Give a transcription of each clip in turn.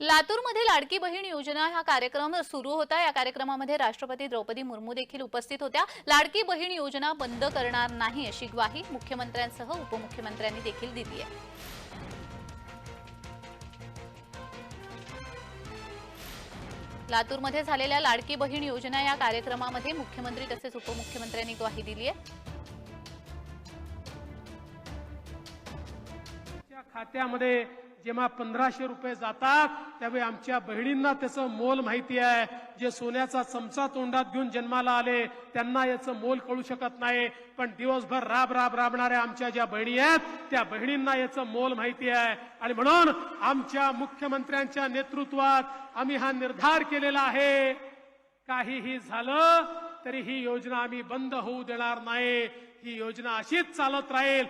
लातूरमध्ये लाडकी बहीण योजना हा कार्यक्रम सुरू होता. या कार्यक्रमामध्ये राष्ट्रपती द्रौपदी मुर्मू देखील उपस्थित होत्या. लाडकी बहीण योजना बंद करणार नाही अशी ग्वाही मुख्यमंत्र्यांसह उपमुख्यमंत्र्यांनी देखील दिली आहे. लातूरमध्ये झालेल्या लाडकी बहीण योजना या कार्यक्रमामध्ये मुख्यमंत्री तसेच उपमुख्यमंत्र्यांनी ग्वाही दिली आहे. खात्यामध्ये जेव्हा पंधराशे रुपये जातात त्यावेळी आमच्या बहिणींना त्याचं मोल माहिती आहे. जे सोन्याचा चमचा तोंडात घेऊन जन्माला आले त्यांना याचं मोल कळू शकत नाही. पण दिवसभर राब राब राबणाऱ्या आमच्या ज्या बहिणी आहेत त्या बहिणींना याचं मोल माहिती आहे. आणि म्हणून आमच्या मुख्यमंत्र्यांच्या नेतृत्वात आम्ही हा निर्धार केलेला आहे. काहीही झालं तरी ही योजना आम्ही बंद होऊ देणार नाही. ही योजना अशीच चालत राहील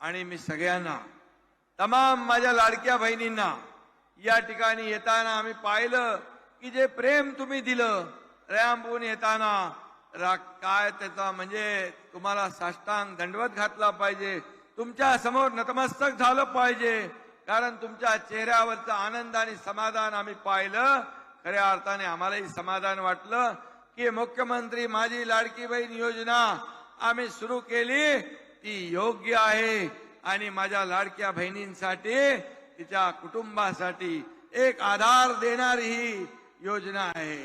आणि मी सगळ्यांना तमाम माझ्या लाडक्या बहिणींना या ठिकाणी येताना आम्ही पाहिलं की जे प्रेम तुम्ही दिलं रॅम्बून येताना रा- काय त्याचा म्हणजे तुम्हाला साष्टांग दंडवत घातला पाहिजे तुमच्यासमोर नतमस्तक झालं पाहिजे कारण तुमच्या चेहऱ्यावरचं आनंद आणि समाधान आम्ही पाहिलं. खऱ्या अर्थाने आम्हालाही समाधान वाटलं की मुख्यमंत्री माझी लाडकी बहीण योजना आम्ही सुरू केली. ती योग्य आहे आणि माझ्या लाडक्या बहिणींसाठी तिच्या कुटुंबासाठी एक आधार देणारी ही योजना आहे.